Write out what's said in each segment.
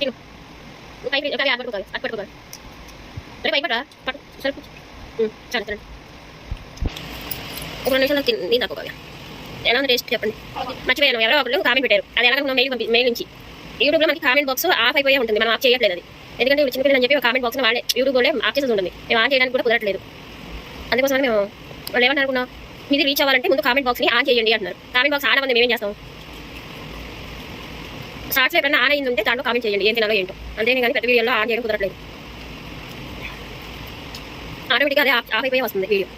తిను నువ్వు పైకి ఒక యాభై పట్టుకోవాలి అటు పట్టుకోవాలి పట్టు సరే ఒక రెండు నిమిషాలు తిని నేను ఎలా ఉంది టేస్ట్ చెప్పండి. మర్చిపోయాను ఎవరో ఒకళ్ళు కామెంట్ పెట్టారు అది ఎలాగో మెయిల్ పంపి మెయిల్ నుంచి యూట్యూబ్లో మనకి కామెంట్ బాక్స్ ఆఫ్ అయిపోయి ఉంటుంది మనం ఆఫ్ చేయట్లేదు అది ఎందుకంటే చిన్న పిల్లలు అని చెప్పి కామెంట్ బాక్స్ వాళ్ళే యూట్యూబ్లో ఆఫ్ చేసి ఉంటుంది మేము ఆన్ చేయడానికి కూడా కుదరట్లేదు అందుకోసం మేము వాళ్ళు ఏమన్నా అనుకున్నాం మీది రీచ్ అవ్వాలంటే ముందు కామెంట్ బాక్స్ని ఆన్ చేయండి అంటున్నారు కామెంట్ బాక్స్ ఆన్ మేమేం చేస్తాం షార్ట్స్ ఎక్కడన్నా ఆన్ అయింది ఉంటే దాంట్లో కామెంట్ చేయండి. ఏం తినాలో ఏంటో. అంతేనే కానీ ప్రతి వీడియోలో ఆన్ చేయడం కుదరట్లేదు. ఆటోమేటిక్గా అదే ఆఫ్ అయిపోయి వస్తుంది వీడియో.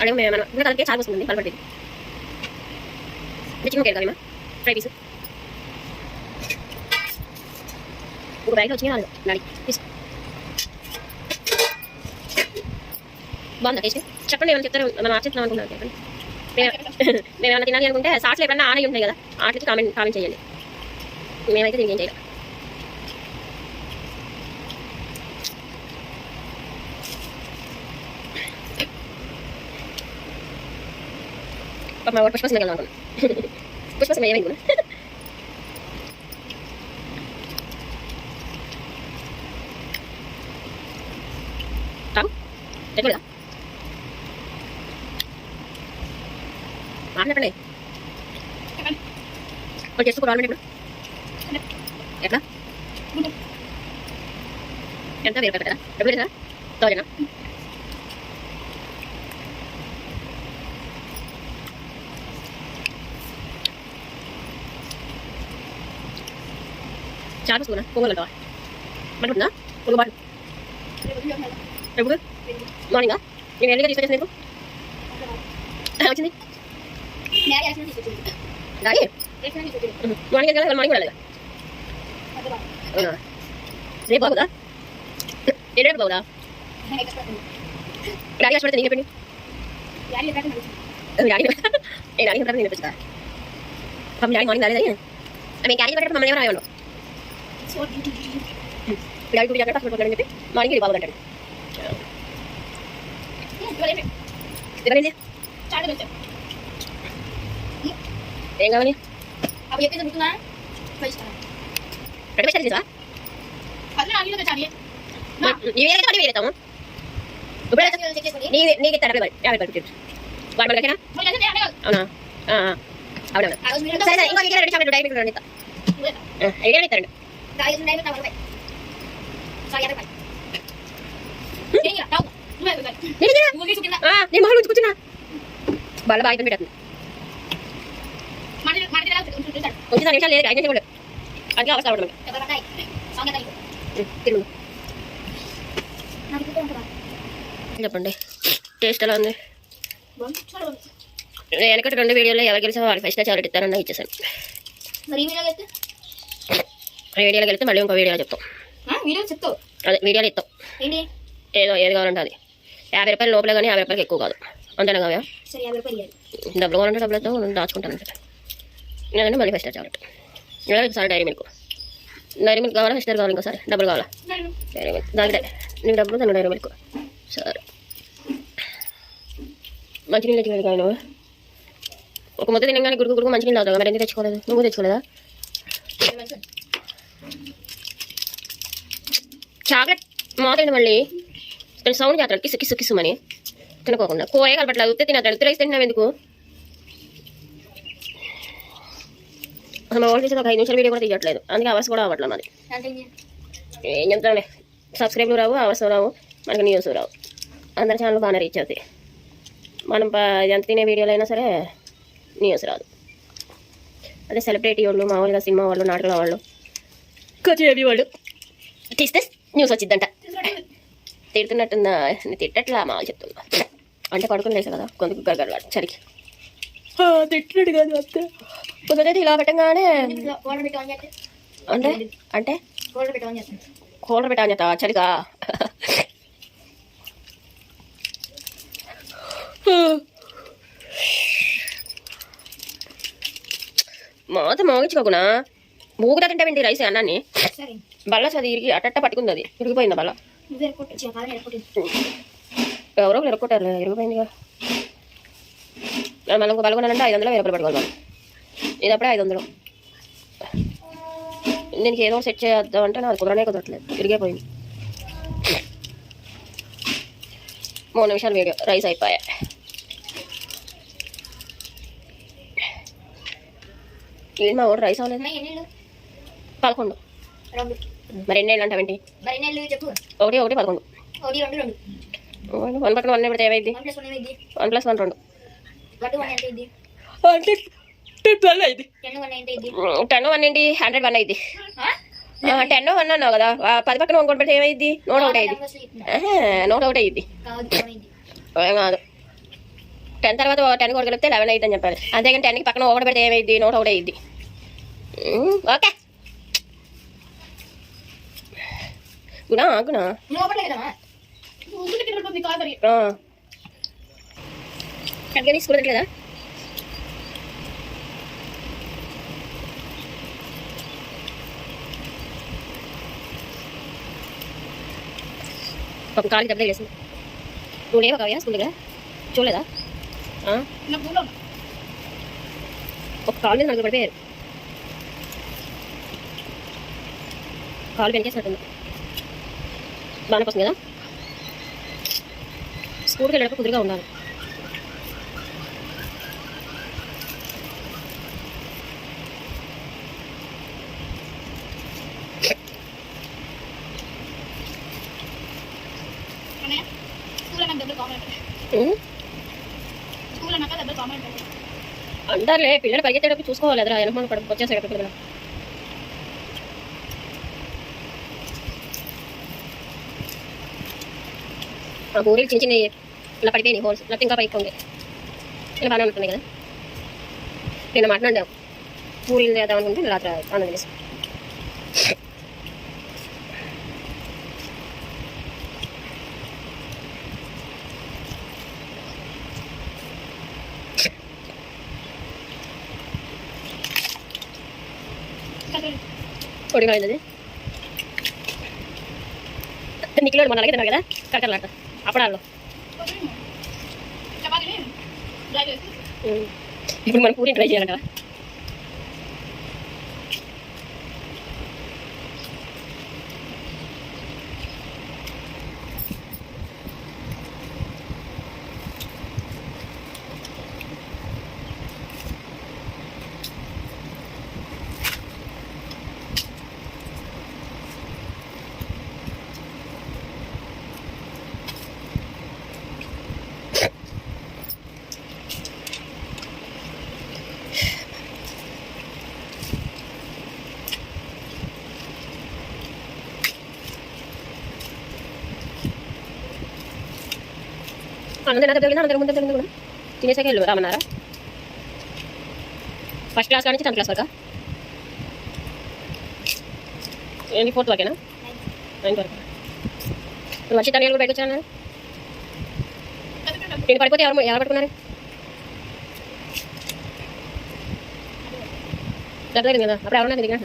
అదే మనం ఇంకా కలిపి చాలా వస్తుంది కలపడి చికెన్ కేర్ కదా ఫ్రై పీస్ ఒక బ్యాగ్ వచ్చింది వాళ్ళు నాడి తీసుకో బాగుందా టేస్ట్ చెప్పండి ఏమైనా చెప్తారు? మనం ఆశిస్తున్నాం అనుకుంటున్నాం. చెప్పండి. మేము ఏమైనా తినాలి అనుకుంటే సాట్స్ ఎప్పుడన్నా ఆనయ్య ఉంటాయి కదా వాటికి కామెంట్ కామెంట్ చేయండి. మేమైతే దీనికి ఏం చేయాలి. పాప మా వాడు పుష్ప సినిమా వెళ్దాం అనుకున్నా. ఏమైంది రాము ఎక్కడ మాట్లాడండి వాళ్ళు చేసుకోవాలి ఇప్పుడు. ఎట్లా? ఎంత? వేరు పెట్టరా ఎప్పుడు కదా థౌజండ్ చాలా తీసుకున్నా పొగలు అంటావా మంటుందా పొగ బాటు ఎప్పుడు మార్నింగా? నేను ఎన్నిగా తీసుకొచ్చేసి నీకు? వచ్చింది? డాడీ మార్నింగ్ కదా మార్నింగ్ వెళ్ళాలి అవునా రేపు బాగుదా ఏ రేపు బాగుదా డాడీ కష్టపడితే నేను చెప్పండి డాడీ ఏ డాడీ చెప్పండి నేను చెప్పచ్చు పాపం డాడీ మార్నింగ్ రాలేదని ఆమె క్యారీ పెట్టడం మమ్మల్ని ఏమైనా రాయండు డాడీ కూడా జాగ్రత్త కష్టపడుతున్నాడని చెప్పి మార్నింగ్ ఇది బాగుంటాడు ఎవరైంది ఏం కావాలి అవి చెప్పేసి గుర్తున్నా రెండు పైసలు తీసా వేరేతాము ఇప్పుడు నీ నీకు ఇస్తాను యాభై యాభై రూపాయలు వాడి మనకేనా అవునా. అవునవును సరే సరే ఇంకో రెండు డైరీ రెండు ఇస్తా ఐడియా ఇస్తారండి సారీ యాభై రూపాయలు ఏం ఇలా రావు నువ్వే రూపాయలు నేను నువ్వు తీసుకు కింద నేను మొహం నుంచి కూర్చున్నా బల్ల బాగా పెట్టండి మాట మాట ఎలా నిమిషాలు లేదు ఐదు నిమిషాలు అవసరం నాకు చెప్పండి. టేస్ట్ ఎలా ఉంది? వెనకటి రెండు వీడియోలో ఎవరు గెలిచా వాడికి ఫస్ట్ చాక్లెట్ ఇస్తానని ఇచ్చేసాను వీడియోలో వెళ్తే మళ్ళీ ఇంకో వీడియోలో చెప్తాం. వీడియో చెప్తావు? అదే వీడియోలో ఇస్తాం. ఏదో ఏది కావాలంటే అది. యాభై రూపాయలు లోపల కానీ యాభై రూపాయలకి ఎక్కువ కాదు. అంతేనా కావ్యా? డబ్బులు కావాలంటే డబ్బులతో దాచుకుంటాను లేదంటే మళ్ళీ ఫస్ట్ చాక్లెట్ లేదా ఒకసారి డైరీ మిల్క్ డైరీ మిల్క్ కావాలా? ఫస్ట్ కావాలి? ఇంకోసారి డబ్బులు కావాలా డైరీ మిల్క్ దానికి నీకు డబ్బులు తను డైరీ మిల్క్ సరే. మంచినీళ్ళు తెచ్చుకోలేదు కానీ నువ్వు. ఒక ముద్ద తినగానే గురుకు గురుకు మంచినీళ్ళు తాగుతావు మరి ఎందుకు తెచ్చుకోలేదు? నువ్వు తెచ్చుకోలేదా? చాక్లెట్ మాట్లాడి మళ్ళీ. ఇక్కడ సౌండ్ చేస్తాడు కిసు కిసు కిసు అని తినకోకుండా. కోయ కలపట్లేదు ఉత్తే తినట్లేదు ఉత్తి రైస్ తింటున్నావు ఎందుకు? అసలు మా వాళ్ళు తీసేది ఒక ఐదు నిమిషాల వీడియో కూడా తీయట్లేదు. అందుకే అవర్స్ కూడా అవ్వట్లేదు మరి అంటే ఏం చెప్తాంలే సబ్స్క్రైబ్లు రావు అవర్స్ రావు మనకి న్యూస్ రావు. అందరి ఛానల్ బాగానే రీచ్ అవుతాయి. మనం ఎంత తినే వీడియోలు అయినా సరే న్యూస్ రాదు. అదే సెలబ్రిటీ వాళ్ళు మామూలుగా సినిమా వాళ్ళు నాటకాల వాళ్ళు. కచేరీ వాళ్ళు. తీస్తే న్యూస్ వచ్చిందంట. తిడుతున్నట్టుందా? నేను తిట్టట్లా మామూలు చెప్తున్నా అంటే పడుకుని లేసా కదా కొంత గడగడ చలికి తిట్టినట్టు కాదు అంతే కొందరైతే ఇలా పెట్టంగానే అంటే? అంటే? కూలర్ పెట్టాను చేత చలిగా మాత మోగించుకోకునా? మూగుతా తింటావేంటి రైస్ అన్నాన్ని. బల్ల చది ఇరిగి అట్టట్ట పట్టుకుంది అది ఇరిగిపోయింది బల్ల ఎవరో ఎరుక్కొట్టారు ఇరిగిపోయిందిగా. మనం కొనాలంటే ఐదు వందలు వెయ్యి రూపాయలు పట్టుకోవాలి మనం. ఇది అప్పుడే ఐదు వందలు. నేను ఏదో సెట్ చేద్దాం అంటే నాకు కుదరనే కుదరట్లేదు. తిరిగిపోయింది. మూడు నిమిషాలు వీడియో రైస్ అయిపోయాయి ఏంటి మా ఊడు రైస్ అవ్వలేదు? పదకొండు. మరి ఎన్ని ఏళ్ళు అంటావేంటి? ఒకటి ఒకటి పదకొండు. వన్ పక్కన వన్ పెడితే ఏమైంది? వన్ ప్లస్ వన్ రెండు. వన్ వన్ ఎంత అయింది ట్వెల్వ్ అయింది. టెన్ వన్ ఎంత అయింది టెన్ వన్ ఏంటి? హండ్రెడ్ వన్ అయింది. టెన్ వన్ అన్నావు కదా. పది పక్కన ఇంకోటి పెడితే ఏమైంది? నూట ఒకటి అయింది. నూట ఒకటి అయింది. కాదు. టెన్ తర్వాత టెన్ కూడా కలిపితే లెవెన్ అయింది అని చెప్పాలి. అంతేగాని టెన్కి పక్కన ఒకటి పెడితే ఏమైంది? నూట ఒకటి అయింది. ఓకే. గుణా గుణా. కట్గా తీసుకోలేదు కదా ఒక కాలు దెబ్బ తగిలేసింది నువ్వు లేవా కవ్యా స్కూల్ దగ్గర? చూడలేదా? ఒక కాలు మీద నలుగురు పడిపోయారు. కాలు పెంచేసినట్టుంది బాగానే వస్తుంది కదా స్కూల్కి వెళ్ళేటప్పుడు కుదురుగా ఉండాలి స్కూల్ అన్నాక డబ్బులు కామన్ ఉమ్, స్కూల్ అన్నాక డబ్బులు కామన్ అంటారులే పిల్లలు పరిగెత్తేటప్పుడు చూసుకోవాలి అదరా వెనక పడుకు వచ్చేసాయి పిల్లలు. ఆ పూరీలు చిన్న చిన్న ఇలా పడిపోయినాయి హోల్స్. లేకపోతే ఇంకా పైకి ఉంది. ఇలా బాగానే ఉంటుంది కదా. నేను మాట్లాడాం పూరీలు చేద్దాం అనుకుంటే రాత్రి ఆనందం చేసి పొడిగా అయింది నిఖిలో మన అలాగే తిన్నారు కదా కరకరలాట అప్పడాల్లో చపాతీని డ్రై చేసి ఉమ్. ఇప్పుడు మనం పూరి ట్రై చేయాలంట అన్నం తిన్నా తిరిగినా అందరి ముందు తిరిగింది కూడా. తినేసాక వెళ్ళు రామన్నారా ఫస్ట్ క్లాస్ నుంచి టెన్త్ క్లాస్ వరకా? ఏంటి ఫోర్త్ వరకేనా? నైన్త్ వరకు. ఇప్పుడు వచ్చి తన కూడా బయటకు వచ్చాను నేను పడిపోతే ఎవరు ఎవరు పట్టుకున్నారు? దగ్గర కదా అప్పుడు ఎవరన్నా దిగినా